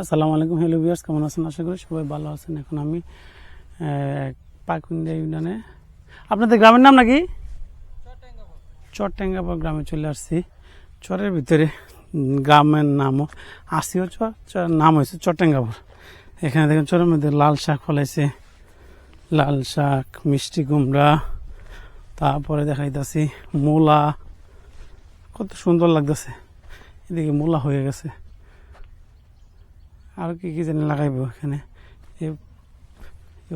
আসসালামু আলাইকুম, hello viewers, কেমন আছেন? আশা করি সবাই ভালো আছেন। এখন আমি পাকুন্দিয়া ইউনিয়নে, আপনাদের গ্রামের নাম নাকি? চরটেঙ্গাপুর গ্রামে চলে আসছি। চরের ভিতরে গ্রামের নামও আসিও চর চর, নাম হয়েছে চরটেঙ্গাপুর এখানে দেখেন চরের মধ্যে লাল শাক ফলাইছে। লাল শাক, মিষ্টি কুমড়া, তারপরে দেখাইতেছি মূলা। কত সুন্দর লাগতেছে। এদিকে মূলা হয়ে গেছে। আর কি কি জানি লাগাইব এখানে? এই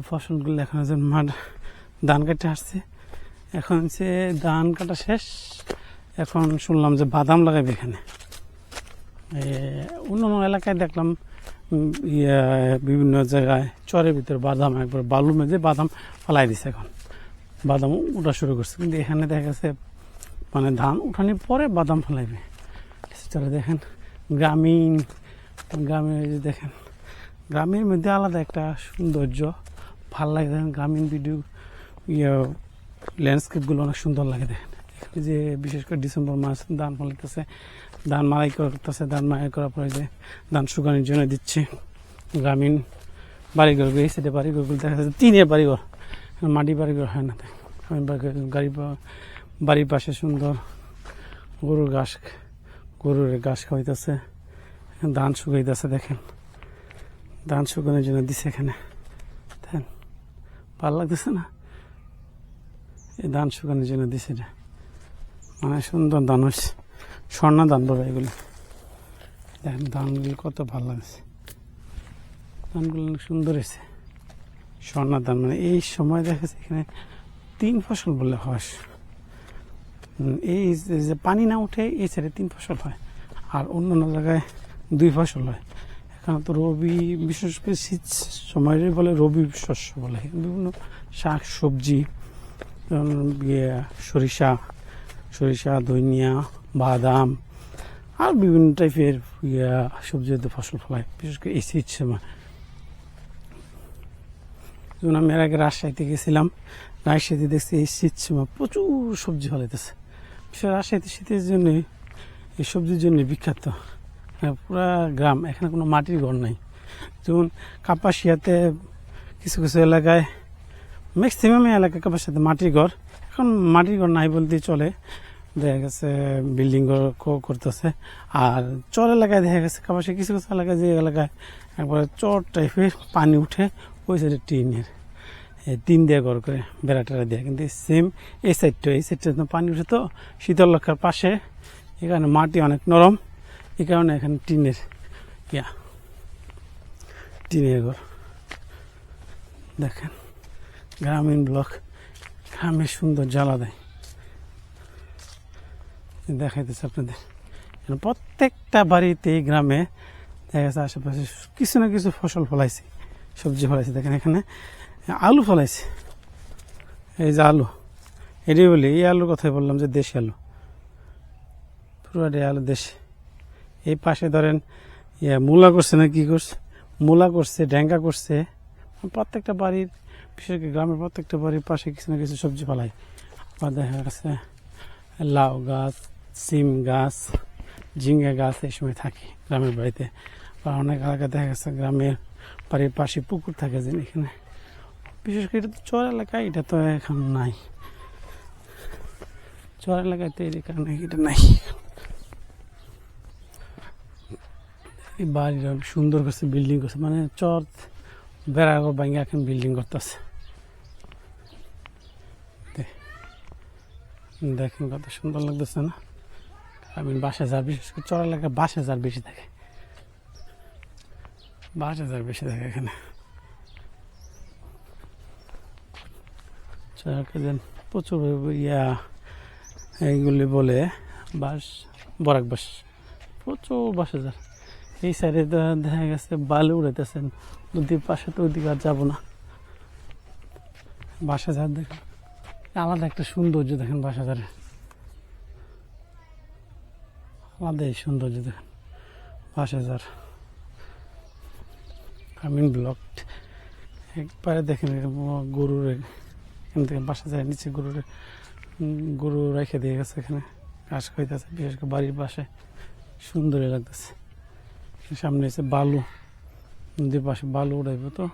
ফসলগুলো এখন যে মাঠ ধান কাটতে আসছে। এখন সে ধান কাটা শেষ। এখন শুনলাম যে বাদাম লাগাইবে এখানে। অন্যান্য এলাকায় দেখলাম ইয়া, বিভিন্ন জায়গায় চরের ভিতরে বাদাম একবার বালু মেঝে বাদাম ফলাই দিছে এখন। বাদাম উঠা শুরু করছে। কিন্তু এখানে দেখা গেছে মানে ধান উঠানোর পরে বাদাম ফলাইবে। তারা দেখেন গ্রামীণ গ্রামে যে দেখেন গ্রামের মধ্যে আলাদা একটা সৌন্দর্য। ভালো লাগে দেখেন গ্রামীণ ভিডিও ইয়ে ল্যান্ডস্কেপগুলো অনেক সুন্দর লাগে দেখেন। যে বিশেষ করে ডিসেম্বর মাস ধান ফলাইতেছে ধান মারাই করতেছে ধান মারাই করার পরে যে ধান শুকানোর জন্য দিচ্ছে গ্রামীণ বাড়িঘর এই সাইডে বাড়িঘরগুলো দেখা যাচ্ছে টিনের বাড়িঘর মাটি বাড়িঘর হয় না বাড়িঘর, গাড়ি বাড়ির পাশে সুন্দর গরুর ঘাস গরুর ঘাস খাওয়াইতেছে। ধান শুকাইতেছে, দেখেন। ধান শুকানোর জন্য দিছে এখানে। দেখেন, ভালো লাগতেছে না? এই ধান শুকানোর জন্য দিছে এটা। মানে সুন্দর ধান হচ্ছে স্বর্ণ ধান বলে এগুলো। দেখেন, ধানগুলো কত ভালো লাগছে। ধানগুলো অনেক সুন্দর হয়েছে স্বর্ণ ধান মানে এই সময় দেখেছে এখানে তিন ফসল বলে হয়। এই যে- পানি না উঠে এই সাইডে তিন ফসল হয়। আর অন্যান্য জায়গায় দুই ফসল হয় এখানে তো রবি বিশেষ করে শীত সময়ের বলে রবি শস্য বলে। বিভিন্ন শাক, সবজি ইয়ে সরিষা সরিষা, ধনিয়া, বাদাম, আর বিভিন্ন টাইপের ইয়া, সবজি ফসল ফলায়, বিশেষ করে এই শীত সময় যেমন আমি এর আগে রাজশাহীতে গেছিলাম, রাজশাহীতে দেখছি এই শীত সময় প্রচুর সবজি ফলাইতেছে। বিশেষ রাজশাহীতে শীতের জন্য, এই সবজির জন্য বিখ্যাত। পুরা গ্রাম, এখানে কোনো মাটির ঘর নাই। যেমন কাপাসিয়াতে কিছু কিছু এলাকায় ম্যাক্সিমাম এলাকায় কাপাসিয়াতে মাটির ঘর। এখন মাটির ঘর নাই বলতেই চলে। দেখা গেছে বিল্ডিং ঘর করতেছে। আর চর এলাকায় দেখা গেছে কাপাসিয়া কিছু কিছু এলাকায় যে এলাকায় একবারে চর টাইপের পানি উঠে ওই সাইডে টিনের। টিন দিয়ে ঘর করে বেড়া টেড়া দিয়ে। কিন্তু সেম এই সাইডটা এই সাইডটা পানি উঠে তো শীতল লক্ষার পাশে, এখানে মাটি অনেক নরম। এই কারণে এখানে টিনের, ইয়া, টিনের ঘর। দেখেন, গ্রামীণ ব্লক গ্রামের সুন্দর জ্বালা দেয়। দেখাইতেছে আপনাদের। প্রত্যেকটা বাড়িতে গ্রামে দেখা গেছে আশেপাশে কিছু না কিছু ফসল ফলাইছে, সবজি ফলাইছে। দেখেন এখানে আলু ফলাইছে। এই যে আলু, এটাই বলি, এই আলুর কথাই বললাম যে দেশি আলু। পুরোটাই আলু দেশি। এই পাশে ধরেন ইয়ে মূলা করছে না কি করছে? মূলা করছে ড্যাঙ্গা করছে। প্রত্যেকটা বাড়ির, বিশেষ করে গ্রামের প্রত্যেকটা বাড়ির পাশে কিছু না কিছু সবজি ফলাই আবার দেখা গেছে, লাউ গাছ, সিম গাছ ঝিঙ্গা গাছ এই সময় থাকে গ্রামের বাড়িতে। বা অনেক এলাকায় দেখা গেছে গ্রামের বাড়ির পাশে পুকুর থাকে যে এখানে। বিশেষ করে এটা তো চর এলাকায় এটা তো এখন নাই। চর এলাকায় তো এই কারণে এটা নাই। বাড়িটা সুন্দর করছে বিল্ডিং করছে। মানে চর বেড়া ভাঙে এখন বিল্ডিং করতেছে। দেখেন কত সুন্দর লাগতেছে না? আমি বাসা যার বিশেষ করে চর এলাকায় বাসা যার বেশি থাকে। বাসা যার বেশি থাকে এখানে। প্রচুর ইয়া, এইগুলি বলে বাস বরাক বাস প্রচুর বাসা যার এই সাইডে দেখা গেছে বালু উড়াইতেছেন নদীর পাশে তো ওইদিকে আর যাব না। বাসা যার দেখেন আলাদা একটা সৌন্দর্য দেখেন বাসা যারে আলাদা এই সৌন্দর্য দেখেন। বাসা যার গ্রামীণ ব্লক একবারে দেখেন গরুর, এখান থেকে বাসা যায় নিচে গরুর, গরু রেখে দিয়ে গেছে এখানে। ঘাস খাইতেছে, বিশেষ করে বাড়ির পাশে। সুন্দরই লাগতেছে। সামনে আছে বালু নদীর পাশে বালু উঠাইব তো?